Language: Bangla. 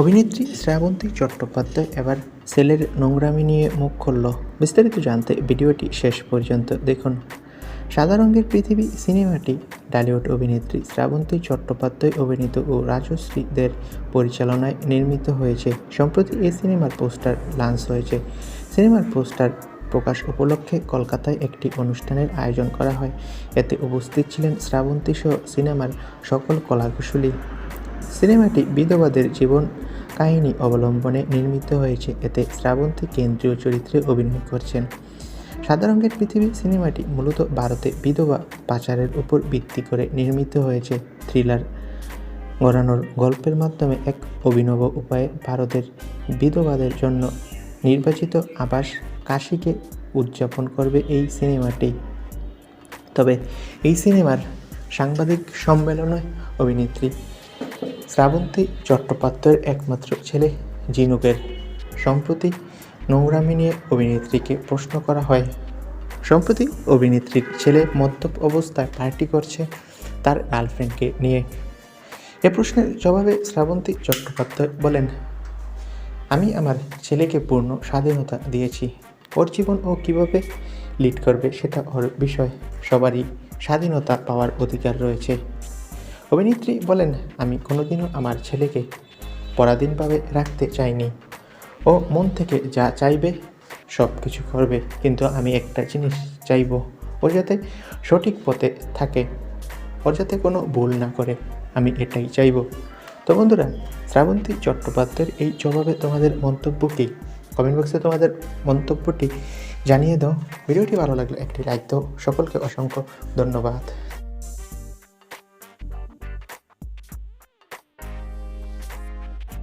অভিনেত্রী শ্রাবন্তী চট্টোপাধ্যায় এবার সেলের নোংরামি নিয়ে মুখ খুলল। বিস্তারিত জানতে ভিডিওটি শেষ পর্যন্ত দেখুন। সাদা রঙের পৃথিবী সিনেমাটি ডালিউড অভিনেত্রী শ্রাবন্তী চট্টোপাধ্যায়, অভিনীত ও রাজশ্রীদের পরিচালনায় নির্মিত হয়েছে। সম্প্রতি এই সিনেমার পোস্টার লঞ্চ হয়েছে। সিনেমার পোস্টার প্রকাশ উপলক্ষে কলকাতায় একটি অনুষ্ঠানের আয়োজন করা হয়। এতে উপস্থিত ছিলেন শ্রাবন্তী সহ সিনেমার সকল কলাকুশলী। সিনেমাটি বিধবাদের জীবন কাহিনী অবলম্বনে নির্মিত হয়েছে। এতে শ্রাবন্তী কেন্দ্রীয় চরিত্রে অভিনয় করছেন। সাদা রঙের পৃথিবী সিনেমাটি মূলত ভারতে বিধবা পাচারের উপর ভিত্তি করে নির্মিত হয়েছে। থ্রিলার গড়ানোর গল্পের মাধ্যমে এক অভিনব উপায়ে ভারতের বিধবাদের জন্য নির্বাচিত আবাস কাশীকে উদযাপন করবে এই সিনেমাটি। তবে এই সিনেমার সাংবাদিক সম্মেলনে অভিনেত্রী শ্রাবন্তী চট্টোপাধ্যায়ের একমাত্র ছেলে জিনুকের। সম্প্রতি নোংরামি নিয়ে অভিনেত্রীকে প্রশ্ন করা হয়, সম্প্রতি অভিনেত্রীর ছেলে মদ্যপ অবস্থায় পার্টি করছে তার গার্লফ্রেন্ডকে নিয়ে? এ প্রশ্নের জবাবে শ্রাবন্তী চট্টোপাধ্যায় বলেন, আমি আমার ছেলেকে পূর্ণ স্বাধীনতা দিয়েছি। ওর জীবন ও কীভাবে লিড করবে সেটা ওর বিষয়। সবারই স্বাধীনতা পাওয়ার অধিকার রয়েছে। অভিনেত্রী বলেন, আমি কোনোদিনও আমার ছেলেকে পরাধীনভাবে রাখতে চাইনি। ও মন থেকে যা চাইবে, সব কিছু করবে, কিন্তু আমি একটা জিনিস চাইব ও যাতে সঠিক পথে থাকে। ওর যাতে কোনো ভুল না করে, আমি এটাই চাইব। তো বন্ধুরা, শ্রাবন্তী চট্টোপাধ্যায়ের এই জবাবে তোমাদের মন্তব্য কী? কমেন্ট বক্সে তোমাদের মন্তব্যটি জানিয়ে দাও। ভিডিওটি ভালো লাগলে একটি লাইক দাও। সকলকে অসংখ্য ধন্যবাদ।